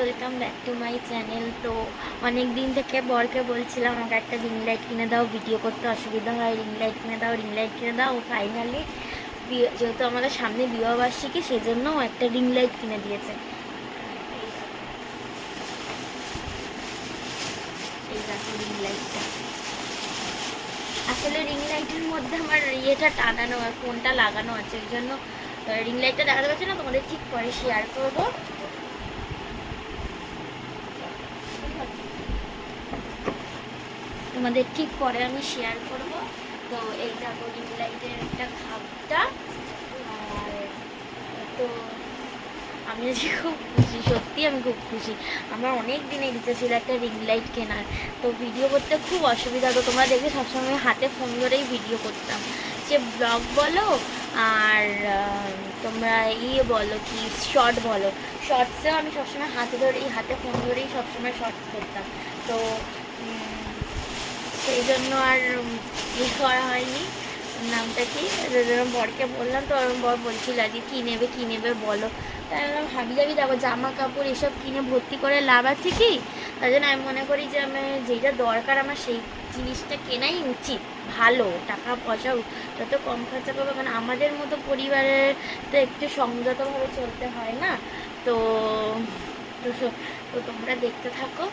Welcome back to my channel. তো অনেক দিন থেকে বরকে বলছিলাম, আমাকে একটা রিং লাইট কিনে দাও ভিডিও করতে অসুবিধা হয় রিং লাইট কিনে দাও রিং লাইট কিনে দাও। ফাইনালি যেহেতু আমাদের সামনে বিবাহবার্ষিকী, সেজন্য একটা রিং লাইট কিনে দিয়েছে। এই রিং লাইটটা আসলে রিং লাইটের মধ্যে আমার ইয়েটা টানানো আর ফোনটা লাগানো আছে ওই জন্য রিং লাইটটা দেখাতে পারছি না, তোমাদের ঠিক পরে শেয়ার করব। তোমাদের ঠিক পরে আমি শেয়ার করব। তো এইটা রিং লাইটের একটা খাপটা। আর, তো আমি আজকে খুব খুশি, সত্যি আমি খুব খুশি। আমার অনেক দিনের ইচ্ছা ছিল একটা রিং লাইট কেনার। তো ভিডিও করতে খুব অসুবিধা হতো। তোমরা দেখবে সবসময় হাতে ফোন ধরেই ভিডিও করতাম। যে ব্লগ বলো, আর তোমরা ইয়ে বলো কি শর্ট বলো। শর্টসেও আমি সবসময় হাতে ধরেই, হাতে ফোন ধরেই সবসময় শর্টস করতাম। তো সেই জন্য আর ইয়ে করা হয়নি। নামটা কি? বরকে বললাম, তো ওরম বর বলছিল আজকে কী নেবে কী নেবে বলো। তাই আমি ভাবি যাবি দেখো, জামা কাপড় এসব কিনে ভর্তি করে লাভ আছে কি? তাই জন্য আমি মনে করি যে আমি যেটা দরকার আমার সেই জিনিসটা কেনাই উচিত, ভালো, টাকা পয়সা যত কম খরচা করবে, কারণ আমাদের মতো পরিবারের তো একটু সংযতভাবে চলতে হয় না? তো তো তোমরা দেখতে থাকো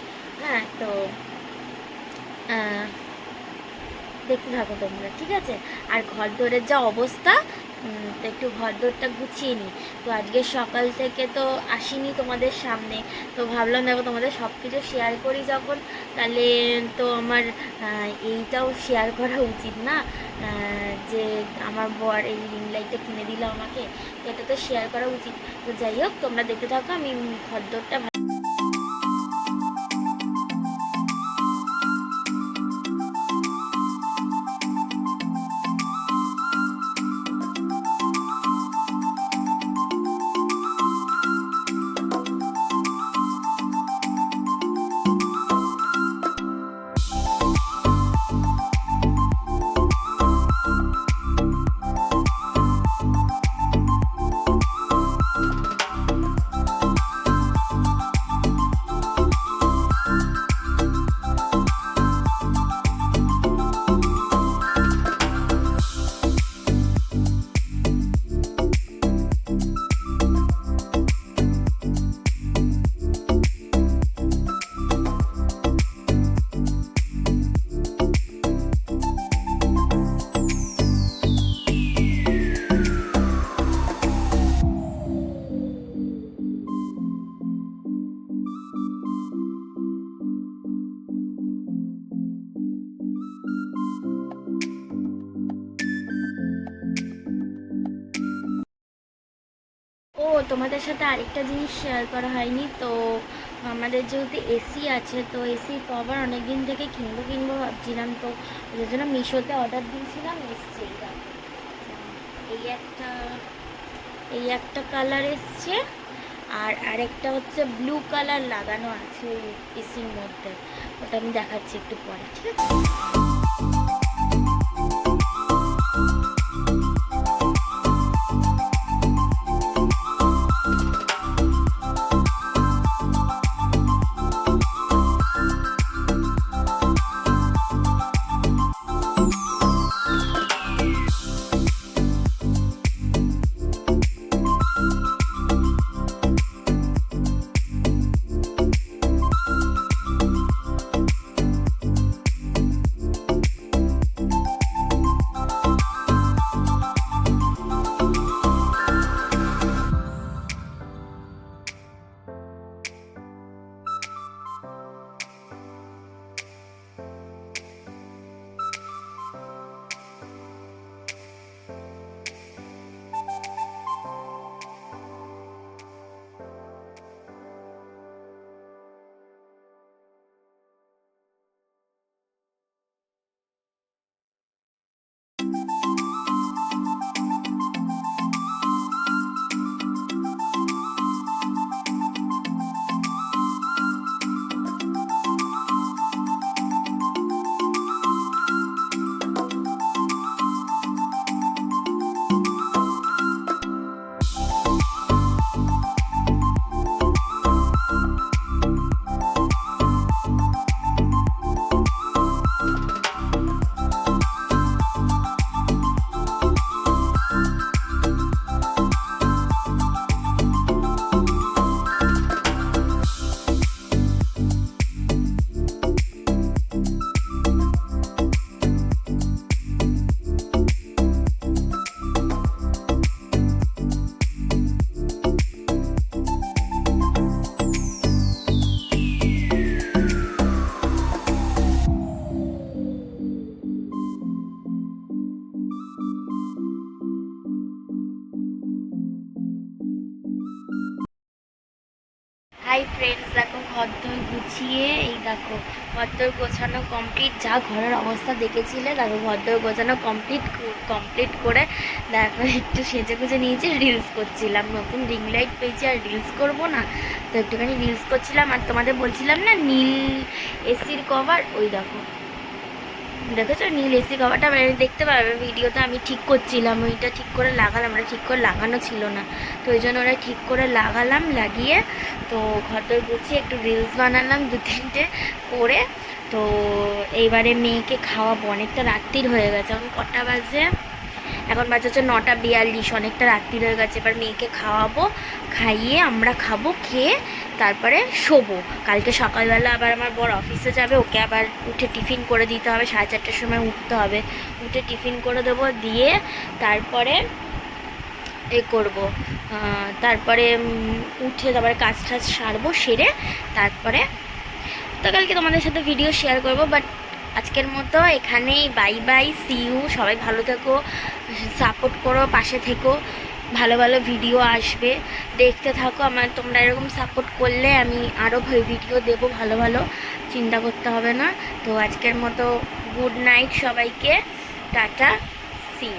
হ্যাঁ তো দেখতে থাকো তোমরা, ঠিক আছে? আর ঘর দোরের যা অবস্থা তো একটু ঘর দোরটা গুছিয়ে নিই। তো আজকে সকাল থেকে তো আসিনি তোমাদের সামনে। তো ভাবলাম দেখো তোমাদের সব কিছু শেয়ার করি যখন। তাহলে তো আমার এইটাও শেয়ার করা উচিত না যে আমার বর এই রিং লাইটটা কিনে দিল আমাকে। এটা তো শেয়ার করা উচিত। তো যাই হোক, তোমরা দেখতে থাকো, আমি ঘর দোরটা তোমাদের সাথে আরেকটা জিনিস শেয়ার করা হয়নি, তো আমাদের যেহেতু এসি আছে, তো এসি আবার অনেক দিন থেকে কিনবো কিনবো ভাবছিলাম, তো ওই জন্য মিশোতে অর্ডার দিয়েছিলাম, এসছে এই একটা এই একটা কালার এসছে, আর আরেকটা হচ্ছে ব্লু কালার লাগানো আছে এসির মধ্যে, ওটা আমি দেখাচ্ছি একটু পরে, ঠিক আছে? হাই ফ্রেন্ডস দেখো ঘরদোর গুছিয়ে, এই দেখো ঘরদোর গোছানো কমপ্লিট যা ঘরের অবস্থা দেখেছিলে, দেখো ঘরদোর গোছানো কমপ্লিট কমপ্লিট করে দেখো একটু সেজে গুজে নিয়েছি রিলস করছিলাম। নতুন রিং লাইট পেয়েছি, আর রিলস করব না। তো একটুখানি রিলস করছিলাম, আর তোমাদের বলছিলাম না, নীল এসির কভার ওই দেখো। দেখেছ? নীল এসি কভারটা মানে দেখতে পারবে ভিডিওতে আমি ঠিক করছিলাম, ওইটা ঠিক করে লাগালাম ওটা ঠিক করে লাগানো ছিল না। তো ওই জন্য ওরা ঠিক করে লাগালাম, লাগিয়ে তো ঘরদোর গুছিয়ে একটু রিলস বানালাম দু তিনটে করে। তো এইবারে মেয়েকে খাওয়াবো, অনেকটা রাত্রির হয়ে গেছে, এখন কটা বাজে? এখন বাজে হচ্ছে নটা বিয়াল্লিশ, অনেকটা রাত্রি হয়ে গেছে। এবার মেয়েকে খাওয়াবো, খাইয়ে আমরা খাব, খেয়ে তারপরে শোবো। কালকে সকালবেলা আবার আমার বর অফিসে যাবে, ওকে আবার উঠে টিফিন করে দিতে হবে। সাড়ে চারটের সময় উঠতে হবে। উঠে টিফিন করে দেবো, দিয়ে তারপরে এ করব। তারপরে উঠে তারপরে কাজ টাজ সারবো, সেরে তারপরে তো কালকে তোমাদের সাথে ভিডিও শেয়ার করব। বাট আজকের মতো এখানেই বাই বাই সিউ সবাই ভালো থেকো। সাপোর্ট করো, পাশে থেকো, ভালো ভালো ভিডিও আসবে। দেখতে থাকো, আমার তোমরা এরকম সাপোর্ট করলে আমি আরও ভিডিও দেব ভালো ভালো, চিন্তা করতে হবে না। তো আজকের মতো গুড নাইট সবাইকে, টাটা সিউ